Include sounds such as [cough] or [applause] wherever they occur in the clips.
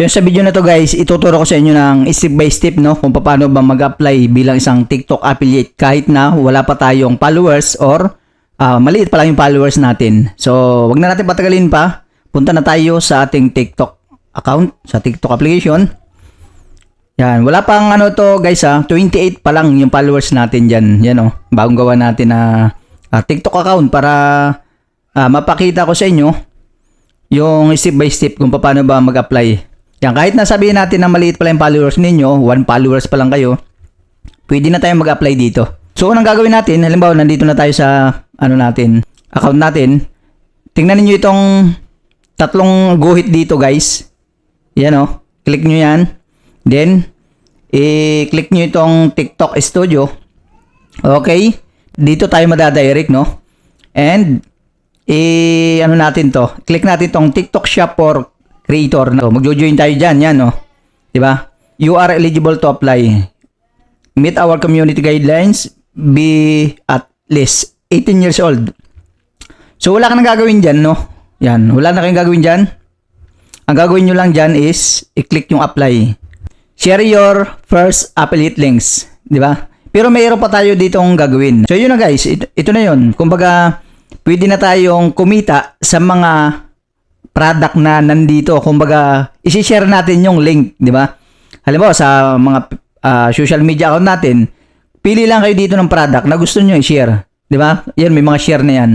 So sa video na to guys, ituturo ko sa inyo ng step by step no kung paano ba mag-apply bilang isang TikTok affiliate kahit na wala pa tayong followers or ah, maliit pa lang yung followers natin. So wag na natin patagalin pa. Punta na tayo sa ating TikTok account, sa TikTok application. Yan, wala pang ano to guys ha, 28 pa lang yung followers natin dyan. Yan oh, bagong gawa natin na ah, TikTok account para ah, mapakita ko sa inyo yung step by step kung paano ba mag-apply. Yan, kahit nasabihin natin na maliit pa lang yung followers ninyo, 1 followers pa lang kayo, pwede na tayong mag-apply dito. So, unang gagawin natin, halimbawa, nandito na tayo sa, ano natin, account natin. Tingnan niyo itong tatlong guhit dito, guys. Yan o. Click nyo yan. Then, i-click nyo itong TikTok Studio. Okay. Dito tayo madadirect, no? And, i ano natin to? Click natin tong TikTok Shop for Creator. No? Magjo-join tayo dyan, yan, no? 'Di ba? You are eligible to apply. Meet our community guidelines. Be at least 18 years old. So, wala ka nang gagawin dyan, no? Yan. Wala na kayong gagawin dyan. Ang gagawin nyo lang dyan is, i-click yung apply. Share your first affiliate links. Di ba? Pero mayroon pa tayo ditong gagawin. So, yun na guys. Ito, ito na yun. Kumbaga, pwede na tayong kumita sa mga product na nandito. Kumbaga, isi-share natin yung link. Di ba? Halimbawa, sa mga ah, social media account natin, pili lang kayo dito ng product na gusto nyo i-share. Di ba? Yan, may mga share na yan.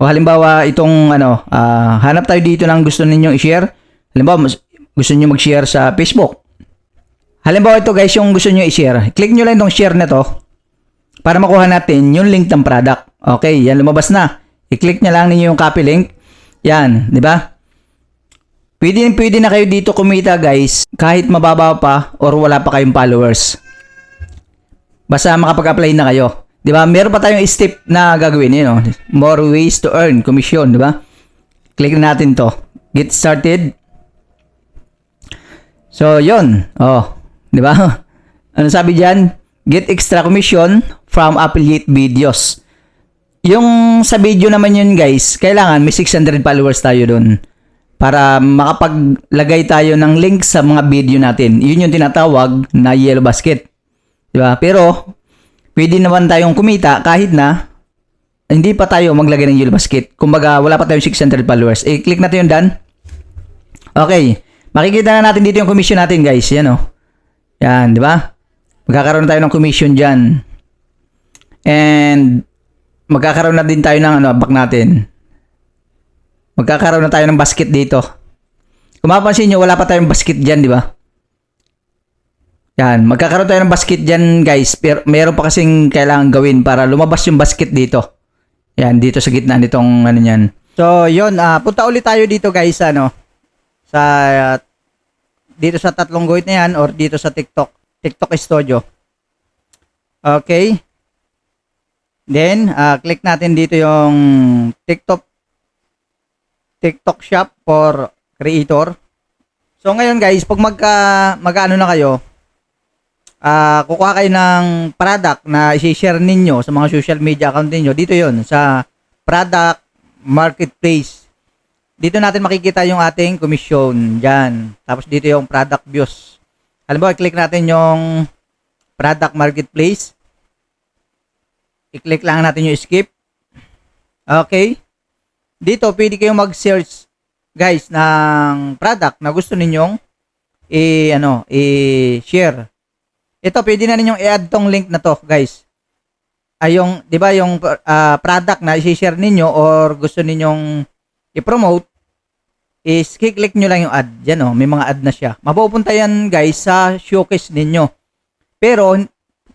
O halimbawa, itong ano, ah, hanap tayo dito ng gusto ninyong i-share. Halimbawa, gusto niyo mag-share sa Facebook. Halimbawa, ito guys, yung gusto niyo i-share. Click nyo lang itong share na to para makuha natin yung link ng product. Okay, yan lumabas na. I-click nyo lang ninyo yung copy link. Yan, di ba? Pwede, pwede na kayo dito kumita guys kahit mababa pa or wala pa kayong followers. Basta makapag-apply na kayo. 'Di ba? Meron pa tayong step na gagawin, you know. More ways to earn commission, 'di ba? Click na natin 'to. Get started. So, 'yon. Oh, 'di ba? [laughs] Ano sabi diyan? Get extra commission from affiliate videos. Yung sa video naman yun guys, kailangan may 600 followers tayo doon para makapaglagay tayo ng link sa mga video natin. Yun yung tinatawag na yellow basket. Di ba? Pero, pwede naman tayong kumita kahit na hindi pa tayo maglagay ng yellow basket. Kumbaga, wala pa tayong 600 followers. Eh, click natin yung done. Okay. Makikita na natin dito yung commission natin, guys. Yan, oh. Yan, di ba? Magkakaroon tayo ng commission dyan. And, magkakaroon na din tayo ng ano, back natin. Magkakaroon na tayo ng basket dito. Kung mapapansin nyo, wala pa tayong basket dyan, di ba? Yan, magkakaroon tayo ng basket dyan, guys. Pero meron pa kasing kailangan gawin para lumabas yung basket dito. Yan, dito sa gitna nitong ano yan. So, yun, ah punta ulit tayo dito, guys, ano, sa, ah, dito sa tatlong guhit na yan or dito sa TikTok, TikTok Studio. Okay. Then, ah, click natin dito yung TikTok TikTok shop for creator. So ngayon guys, pag magka magano na kayo, ah kukuha kayo ng product na i-share ninyo sa mga social media account ninyo. Dito 'yon sa product marketplace. Dito natin makikita yung ating commission diyan. Tapos dito yung product views. Halimbawa, i-click natin yung product marketplace. I-click lang natin yung skip. Okay dito pwede kayong mag-search guys ng product na gusto ninyong i ano i-share. Ito pwede na ninyong i-add tong link na to, guys. Ay yung 'di ba yung uh, product na i-share ninyo or gusto ninyong i-promote is click nyo lang yung ad. Yan oh, may mga ad na siya. Mapupunta yan guys sa showcase ninyo. Pero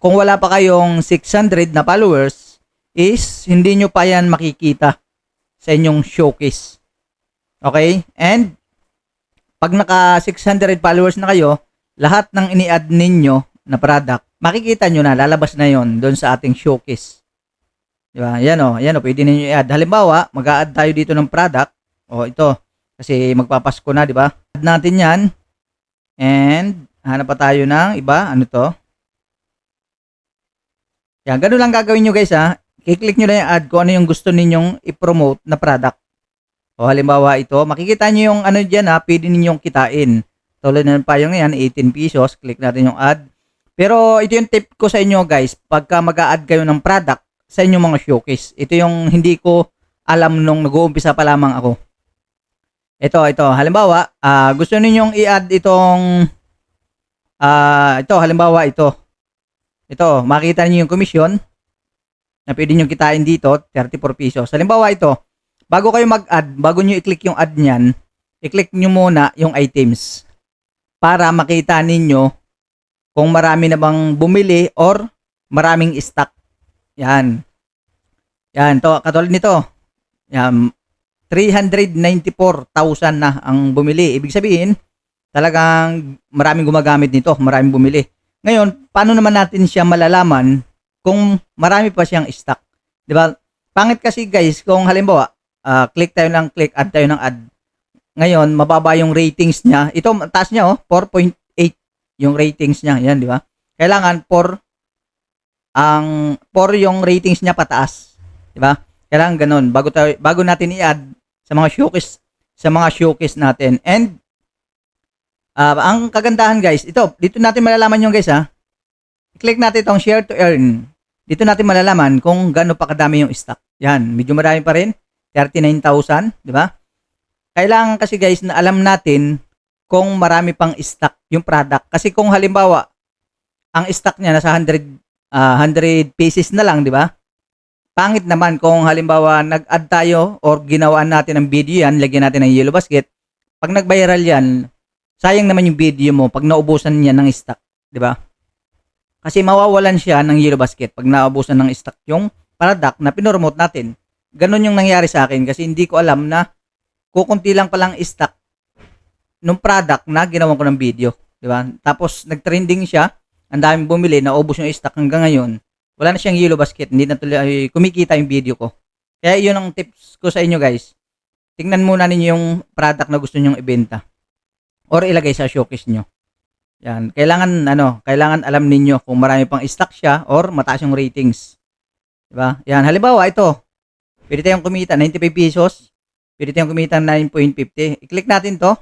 kung wala pa kayong 600 na followers is hindi nyo pa yan makikita sa inyong showcase. Okay? And, pag naka 600 followers na kayo, lahat ng ini-add ninyo na product, makikita nyo na, lalabas na yon doon sa ating showcase. Di ba? Yan o, yan o, pwede ninyo i-add. Halimbawa, mag-a-add tayo dito ng product. O, ito. Kasi magpapasko na, di ba? Add natin yan. And, hanap pa tayo ng iba. Ano to? Yan, ganun lang gagawin nyo guys ha i-click nyo lang yung ad kung ano yung gusto ninyong i-promote na product. O halimbawa ito, makikita nyo yung ano dyan ha, pwede ninyong kitain. Tulad ng payong yan, 18 pesos. Click natin yung add. Pero ito yung tip ko sa inyo guys, pagka mag add kayo ng product sa inyong mga showcase. Ito yung hindi ko alam nung nag-uumpisa pa lamang ako. Ito, ito. Halimbawa, ah, gusto ninyong i-add itong ah ito, halimbawa ito. Ito, makita niyo yung commission na pwede nyo kitain dito, 34 pesos. Halimbawa ito, bago kayo mag-add, bago nyo i-click yung add niyan, i-click nyo muna yung items para makita ninyo kung marami na bang bumili or maraming stock. Yan. Yan, to katulad nito. Yan, 394,000 na ang bumili. Ibig sabihin, talagang maraming gumagamit nito, maraming bumili. Ngayon, paano naman natin siya malalaman kung marami pa siyang stock? 'Di ba? Pangit kasi guys, kung halimbawa, ah, click tayo ng click, add tayo ng add. Ngayon, mababa yung ratings niya. Ito, taas niya oh, 4.8 yung ratings niya. Yan, di ba? Kailangan 4 ang 4 yung ratings niya pataas. Di ba? Kailangan ganun bago tayo bago natin i-add sa mga showcase sa mga showcase natin. And ah, ang kagandahan guys, ito, dito natin malalaman yung guys ha. Click natin itong share to earn. Dito natin malalaman kung gaano pa kadami yung stock. Yan, medyo marami pa rin. 39,000, di ba? Kailangan kasi guys na alam natin kung marami pang stock yung product. Kasi kung halimbawa, ang stock niya nasa 100 ah, 100 pieces na lang, di ba? Pangit naman kung halimbawa nag-add tayo or ginawaan natin ng video yan, lagyan natin ng yellow basket. Pag nag-viral yan, sayang naman yung video mo pag naubusan niya ng stock, di ba? Kasi mawawalan siya ng yellow basket pag naubusan ng stock yung product na pinoromote natin. Ganon yung nangyari sa akin kasi hindi ko alam na kukunti lang palang stock nung product na ginawan ko ng video, di ba? Tapos nag-trending siya, ang daming bumili, naubos yung stock hanggang ngayon. Wala na siyang yellow basket, hindi na tuloy kumikita yung video ko. Kaya yun ang tips ko sa inyo guys. Tingnan muna ninyo yung product na gusto nyong ibenta or ilagay sa showcase nyo. Yan, kailangan ano, kailangan alam ninyo kung marami pang stock siya or mataas yung ratings. 'Di ba? Yan, halimbawa ito. Pwede tayong kumita 95 pesos. Pwede tayong kumita 9.50. I-click natin 'to.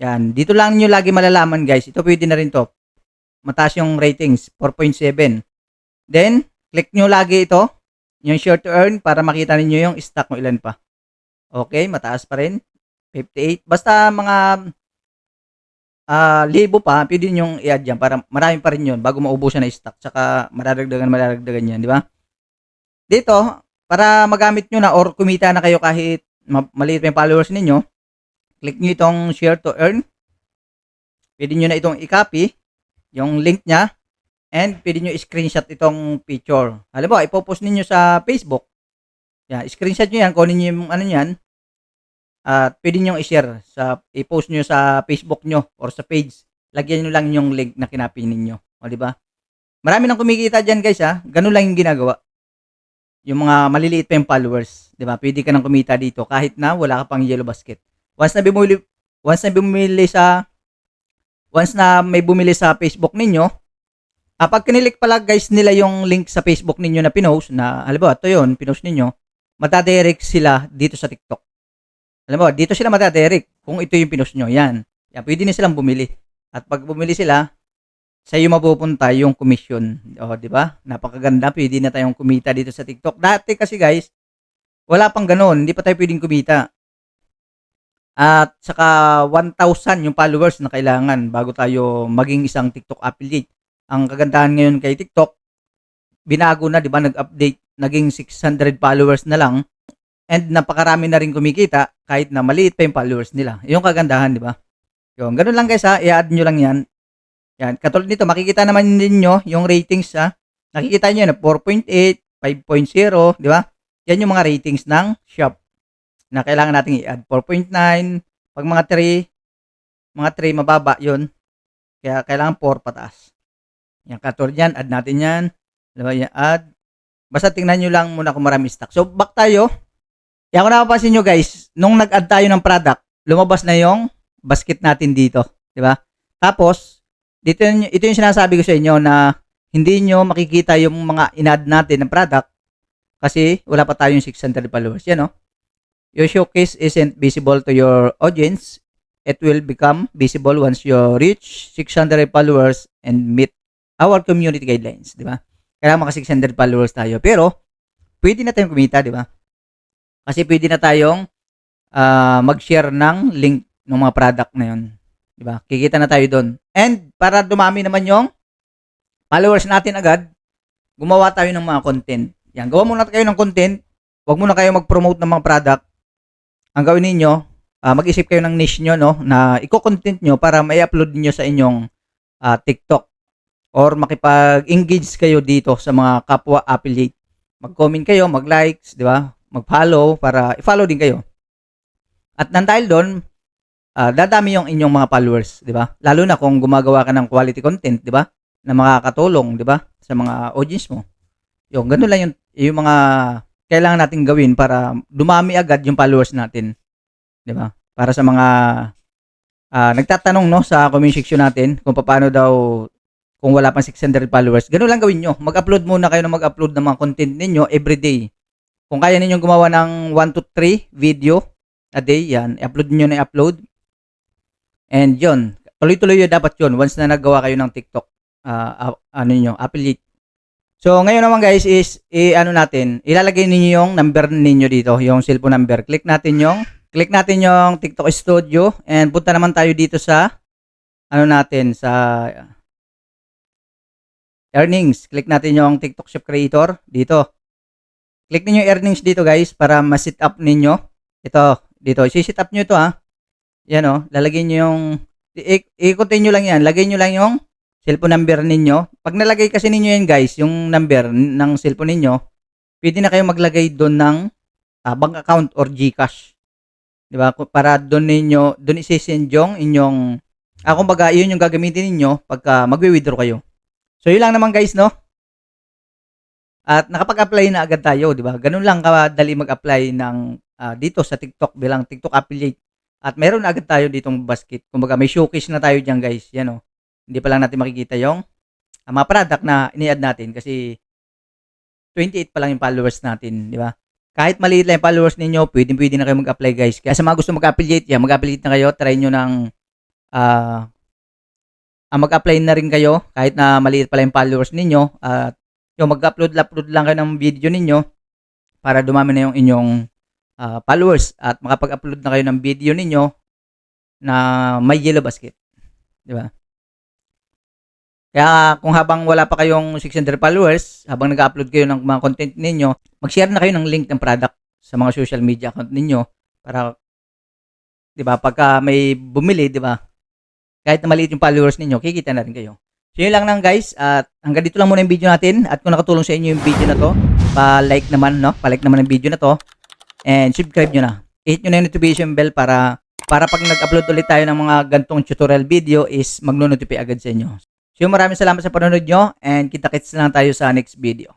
Yan, dito lang niyo lagi malalaman, guys. Ito pwede na rin 'to. Mataas yung ratings, 4.7. Then, click nyo lagi ito, yung share to earn para makita ninyo yung stock mo ilan pa. Okay, mataas pa rin. 58. Basta mga ah libo pa, pwede nyo i-add yan para marami pa rin yun bago maubusan na stock. Tsaka mararagdagan, mararagdagan yan, di ba? Dito, para magamit nyo na or kumita na kayo kahit ma- maliit pa yung followers ninyo, click nyo itong share to earn. Pwede nyo na itong i-copy, yung link niya, and pwede nyo i-screenshot itong picture. Halimbawa, ipopost ninyo sa Facebook. Yan, screenshot nyo yan, kunin nyo yung ano yan, at pwede nyo i-share, sa, i-post nyo sa Facebook nyo or sa page. Lagyan nyo lang yung link na kinapin ninyo. O, di ba? Marami nang kumikita dyan guys ha. Ganun lang yung ginagawa. Yung mga maliliit pa yung followers. Di ba? Pwede ka nang kumita dito kahit na wala ka pang yellow basket. Once na bumili, once na bumili sa once na may bumili sa Facebook ninyo, ah, pag kinilik pala guys nila yung link sa Facebook ninyo na pinost, na halimbawa ito yun, pinost ninyo, matadirect sila dito sa TikTok. Halimbawa, dito sila matadirect kung ito yung pinost nyo. Yan. Yan, pwede na silang bumili. At pag bumili sila, sa iyo mapupunta yung commission. O, di ba? Napakaganda. Pwede na tayong kumita dito sa TikTok. Dati kasi guys, wala pang ganun. Hindi pa tayo pwedeng kumita. At saka 1,000 yung followers na kailangan bago tayo maging isang TikTok affiliate. Ang kagandahan ngayon kay TikTok, binago na, di ba? Nag-update, naging 600 followers na lang. And napakarami na rin kumikita kahit na maliit pa yung followers nila. Yung kagandahan, di ba? Yung ganun lang guys ha, i-add nyo lang yan. Yan, katulad nito, makikita naman ninyo yung ratings ha. Nakikita nyo na 4.8, 5.0, di ba? Yan yung mga ratings ng shop na kailangan nating i-add. 4.9, pag mga 3, mga 3 mababa yun. Kaya kailangan 4 pataas. Yan, katulad yan, add natin yan. Diba, yan, add. Basta tingnan nyo lang muna kung marami stock. So, back tayo. Yan, kung napapansin nyo guys, nung nag-add tayo ng product, lumabas na yung basket natin dito. Di ba? Tapos, dito ito yung sinasabi ko sa inyo na hindi nyo makikita yung mga in-add natin ng product kasi wala pa tayong 600 followers. Yan, no? Your showcase isn't visible to your audience it will become visible once you reach 600 followers and meet our community guidelines, di ba? Kailangan maka 600 followers tayo. Pero, pwede na tayong kumita, di ba? Kasi pwede na tayong ah, mag-share ng link ng mga product na yun. Di ba? Kikita na tayo doon. And, para dumami naman yung followers natin agad, gumawa tayo ng mga content. Yan, gawa muna kayo ng content. Huwag muna kayo mag-promote ng mga product. Ang gawin ninyo, ah, mag-isip kayo ng niche nyo, no, na i-content nyo para may upload niyo sa inyong ah, TikTok or makipag-engage kayo dito sa mga kapwa affiliate. Mag-comment kayo, mag-likes, di ba? Mag-follow para i-follow din kayo. At nang dahil doon, ah, dadami yung inyong mga followers, di ba? Lalo na kung gumagawa ka ng quality content, di ba? Na makakatulong, di ba? Sa mga audience mo. Yung ganun lang yung, yung mga kailangan natin gawin para dumami agad yung followers natin. 'Di ba? Para sa mga ah, nagtatanong no sa comment section natin kung paano daw kung wala pang 600 followers. Ganun lang gawin nyo. Mag-upload muna kayo ng mag-upload ng mga content ninyo everyday. Kung kaya ninyong gumawa ng 1 to 3 video a day, yan, i-upload niyo na i-upload. And yun, tuloy-tuloy yun dapat yun once na naggawa kayo ng TikTok ah, ano niyo, affiliate So, ngayon naman guys is, i ano natin, ilalagay ninyo yung number ninyo dito, yung cellphone number. Click natin yung, click natin yung TikTok Studio and punta naman tayo dito sa, ano natin, sa earnings. Click natin yung TikTok Shop Creator dito. Click niyo earnings dito guys para ma-set up ninyo. Ito, dito. I-set up nyo ito ha. Yan o, lalagay nyo yung, i-continue lang yan. Lagay nyo lang yung cellphone number ninyo. Pag nalagay kasi ninyo yan guys, yung number ng cellphone ninyo, pwede na kayo maglagay doon ng ah, bank account or GCash. 'Di ba? Para doon ninyo, doon isi-send yung inyong ah, kumbaga, yun yung gagamitin ninyo pagka magwi-withdraw kayo. So, yun lang naman guys, no? At nakapag-apply na agad tayo, 'di ba? Ganun lang kadali mag-apply ng ah, dito sa TikTok bilang TikTok affiliate. At meron na agad tayo ditong basket. Kumbaga, may showcase na tayo diyan, guys. Yan oh. Hindi pa lang natin makikita yung ah, mga product na ini-add natin kasi 28 pa lang yung followers natin, di ba? Kahit maliit lang yung followers ninyo, pwede pwede na kayo mag-apply guys. Kaya sa mga gusto mag-affiliate, yan, mag-affiliate na kayo, try nyo ng ah ah, mag-apply na rin kayo kahit na maliit pa lang yung followers ninyo at yung mag-upload upload lang kayo ng video ninyo para dumami na yung inyong ah, followers at makapag-upload na kayo ng video ninyo na may yellow basket. Di ba? Kaya kung habang wala pa kayong 600 followers, habang nag-upload kayo ng mga content ninyo, mag-share na kayo ng link ng product sa mga social media account ninyo para 'di ba, pagka may bumili, 'di ba? Kahit na maliit yung followers ninyo, kikita na rin kayo. So yun lang lang guys at hanggang dito lang muna yung video natin at kung nakatulong sa inyo yung video na to, pa-like naman no, pa-like naman yung video na to and subscribe nyo na. I-hit nyo na yung notification bell para para pag nag-upload ulit tayo ng mga gantong tutorial video is magno-notify agad sa inyo. So maraming salamat sa panonood nyo and kita-kits lang tayo sa next video.